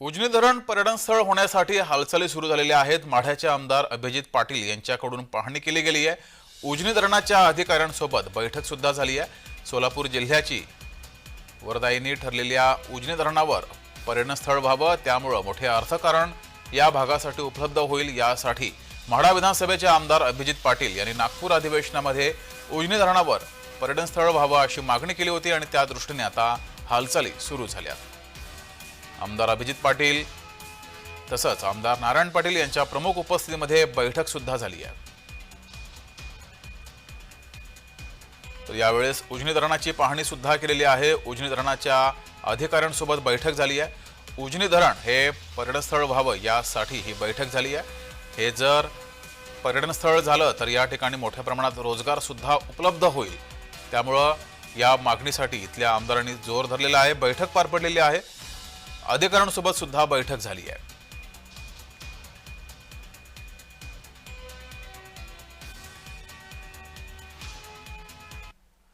उजनी धरण पर्यटन स्थळ होण्यासाठी हालचाली सुरू झालेल्या आहेत. माढ्याचे आमदार अभिजित पाटील यांच्याकडून पाहणी केली गेली आहे. उजनी धरणाच्या अधिकाऱ्यांसोबत बैठक सुद्धा झाली आहे. सोलापूर जिल्ह्याची वरदायीनी ठरलेल्या उजनी धरणावर पर्यटन स्थळ व्हावं त्यामुळं मोठे अर्थकारण या भागासाठी उपलब्ध होईल यासाठी म्हाडा विधानसभेचे आमदार अभिजित पाटील यांनी नागपूर अधिवेशनामध्ये उजनी धरणावर पर्यटन स्थळ व्हावं अशी मागणी केली होती आणि त्या दृष्टीने आता हालचाली सुरू झाल्या. आमदार अभिजित पाटील तसंच आमदार नारायण पाटील यांच्या प्रमुख उपस्थितीमध्ये बैठक सुद्धा झाली आहे. तर यावेळेस उजनी धरणाची पाहणी सुद्धा केलेली आहे. उजनी धरणाच्या अधिकाऱ्यांसोबत बैठक झाली आहे. उजनी धरण हे पर्यटन स्थळ व्हावं यासाठी ही बैठक झाली आहे. हे जर पर्यटन स्थळ झालं तर या ठिकाणी मोठ्या प्रमाणात रोजगार सुद्धा उपलब्ध होईल. त्यामुळं या मागणीसाठी इथल्या आमदारांनी जोर धरलेला आहे. बैठक पार पडलेली आहे. अधिकाऱ्यांसोबत सुद्धा बैठक झाली आहे.